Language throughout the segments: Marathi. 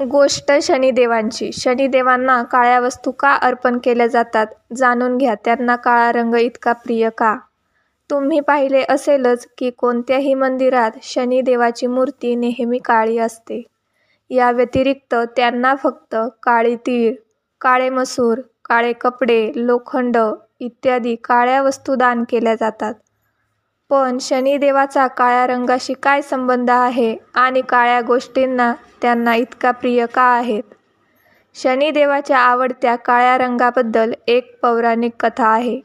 गोष्ट शनिदेवांची. शनिदेवांना काळ्या वस्तू का अर्पण केल्या जातात? जाणून घ्या त्यांना काळा रंग इतका प्रिय का? तुम्ही पाहिले असेलच की कोणत्याही मंदिरात शनिदेवाची मूर्ती नेहमी काळी असते. या व्यतिरिक्त त्यांना फक्त काळी तीळ काळे मसूर काळे कपडे लोखंड इत्यादी काळ्या वस्तू दान केल्या जातात. पण शनिदेवाचा काळ्या रंगाशी काय संबंध आहे आणि काळ्या गोष्टींना त्यांना इतका प्रिय का आहेत? शनिदेवाच्या आवडत्या काळ्या रंगाबद्दल एक पौराणिक कथा आहे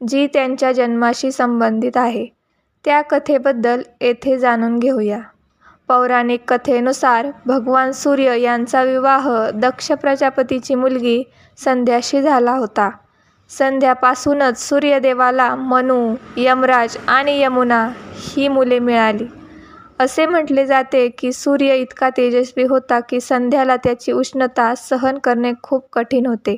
जी त्यांच्या जन्माशी संबंधित आहे. त्या कथेबद्दल येथे जाणून घेऊया. पौराणिक कथेनुसार भगवान सूर्य यांचा विवाह दक्ष प्रजापतीची मुलगी संध्याशी झाला होता. संध्यापासूनच सूर्यदेवाला मनू यमराज आणि यमुना ही मुले मिळाली. असे म्हटले जाते की सूर्य इतका तेजस्वी होता की संध्याला त्याची उष्णता सहन करणे खूप कठीण होते.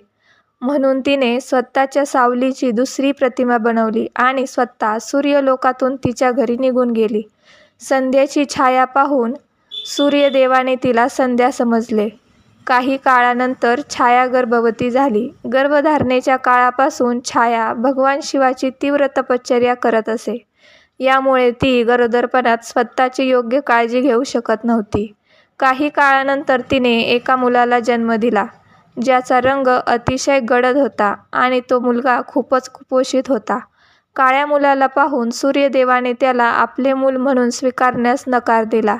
म्हणून तिने स्वतःच्या सावलीची दुसरी प्रतिमा बनवली आणि स्वतः सूर्यलोकातून तिच्या घरी निघून गेली. संध्याची छाया पाहून सूर्यदेवाने तिला संध्या समजले. काही काळानंतर छाया गर्भवती झाली. गर्भधारणेच्या काळापासून छाया भगवान शिवाची तीव्र तपश्चर्या करत असे. यामुळे ती गरोदरपणात स्वतःची योग्य काळजी घेऊ शकत नव्हती. काही काळानंतर तिने एका मुलाला जन्म दिला ज्याचा रंग अतिशय गडद होता आणि तो मुलगा खूपच कुपोषित होता. काळ्या मुलाला पाहून सूर्यदेवाने त्याला आपले मूल म्हणून स्वीकारण्यास नकार दिला.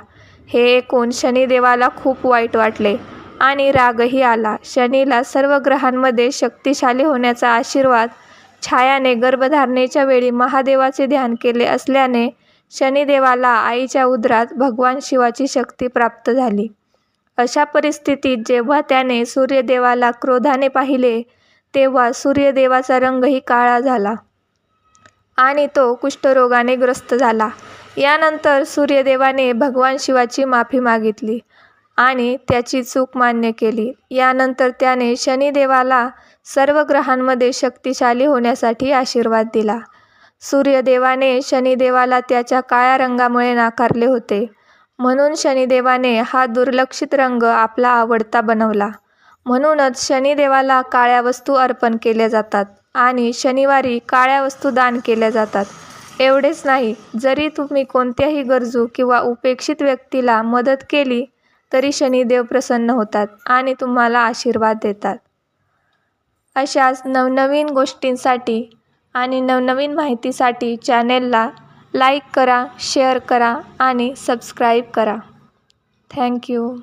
हे ऐकून शनिदेवाला खूप वाईट वाटले. आणि रागही आला. शनीला सर्व ग्रहांमध्ये शक्तिशाली होण्याचा आशीर्वाद छायाने गर्भधारणेच्या वेळी महादेवाचे ध्यान केले असल्याने शनिदेवाला आईच्या उदरात भगवान शिवाची शक्ती प्राप्त झाली. अशा परिस्थितीत जेव्हा त्याने सूर्यदेवाला क्रोधाने पाहिले तेव्हा सूर्यदेवाचा रंगही काळा झाला आणि तो कुष्ठरोगाने ग्रस्त झाला. यानंतर सूर्यदेवाने भगवान शिवाची माफी मागितली. आणि त्याची चूक मान्य केली. यानंतर त्याने शनिदेवाला सर्व ग्रहांमध्ये शक्तिशाली होण्यासाठी आशीर्वाद दिला. सूर्यदेवाने शनिदेवाला त्याच्या काळ्या रंगामुळे नाकारले होते. म्हणून शनिदेवाने हा दुर्लक्षित रंग आपला आवडता बनवला. म्हणूनच शनिदेवाला काळ्या वस्तू अर्पण केल्या जातात आणि शनिवारी काळ्या वस्तू दान केल्या जातात. एवढेच नाही जरी तुम्ही कोणत्याही गरजू किंवा उपेक्षित व्यक्तीला मदत केली तरी शनिदेव प्रसन्न होतात आणि तुम्हाला आशीर्वाद देतात. अशाच नवनवीन गोष्टींसाठी आणि नवनवीन माहितीसाठी चॅनेलला लाईक करा शेअर करा आणि सबस्क्राईब करा. थँक्यू